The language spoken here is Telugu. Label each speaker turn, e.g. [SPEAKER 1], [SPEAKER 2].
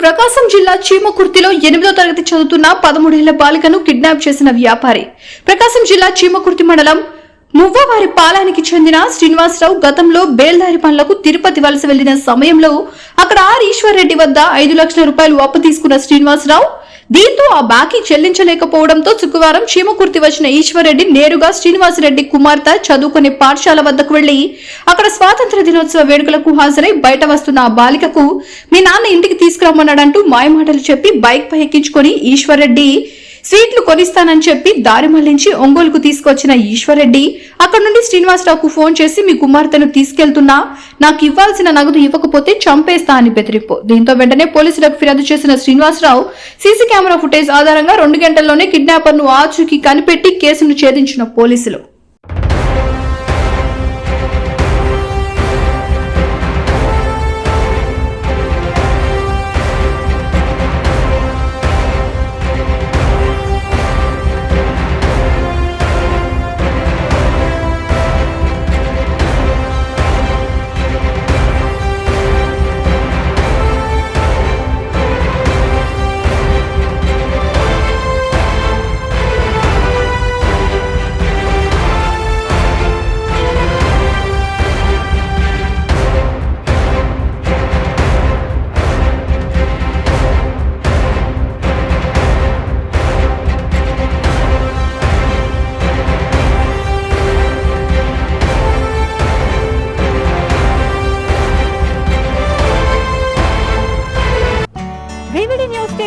[SPEAKER 1] ప్రకాశం జిల్లా చీమకుర్తిలో ఎనిమిదో తరగతి చదువుతున్న పదమూడేళ్ళ బాలికను కిడ్నాప్ చేసిన వ్యాపారి. ప్రకాశం జిల్లా చీమకుర్తి మండలం మువ్వవారి పాలానికి చెందిన శ్రీనివాసరావు గతంలో బేల్దారి పనులకు తిరుపతి వలస వెళ్ళిన సమయంలో అక్కడ ఆర్ ఈశ్వర్ రెడ్డి వద్ద ఐదు లక్షల రూపాయలు అప్పు తీసుకున్న శ్రీనివాసరావు దీంతో ఆ బాకీ చెల్లించలేకపోవడంతో శుక్రవారం చీమకుర్తి వచ్చిన ఈశ్వర్రెడ్డి నేరుగా శ్రీనివాసరెడ్డి కుమార్తె చదువుకునే పాఠశాల వద్దకు వెళ్ళి అక్కడ స్వాతంత్ర దినోత్సవ వేడుకలకు హాజరై బయట వస్తున్న ఆ బాలికకు మీ నాన్న ఇంటికి తీసుకురమ్మన్నాడంటూ మాయమాటలు చెప్పి బైక్ పై ఎక్కించుకొని ఈశ్వర్రెడ్డి స్వీట్లు కొనిస్తానని చెప్పి దారి మళ్ళించి ఒంగోలుకు తీసుకొచ్చిన ఈశ్వర్రెడ్డి అక్కడ నుండి శ్రీనివాసరావుకు ఫోన్ చేసి మీ కుమార్తెను తీసుకెళ్తున్నా. నాకు ఇవ్వాల్సిన నగదు ఇవ్వకపోతే చంపేస్తా అని బెదిరింపు. దీంతో వెంటనే పోలీసులకు ఫిర్యాదు చేసిన శ్రీనివాసరావు సీసీ కెమెరా ఫుటేజ్ ఆధారంగా రెండు గంటల్లోనే కిడ్నాపర్ను ఆచూకీ కనిపెట్టి కేసును ఛేదించిన పోలీసులు.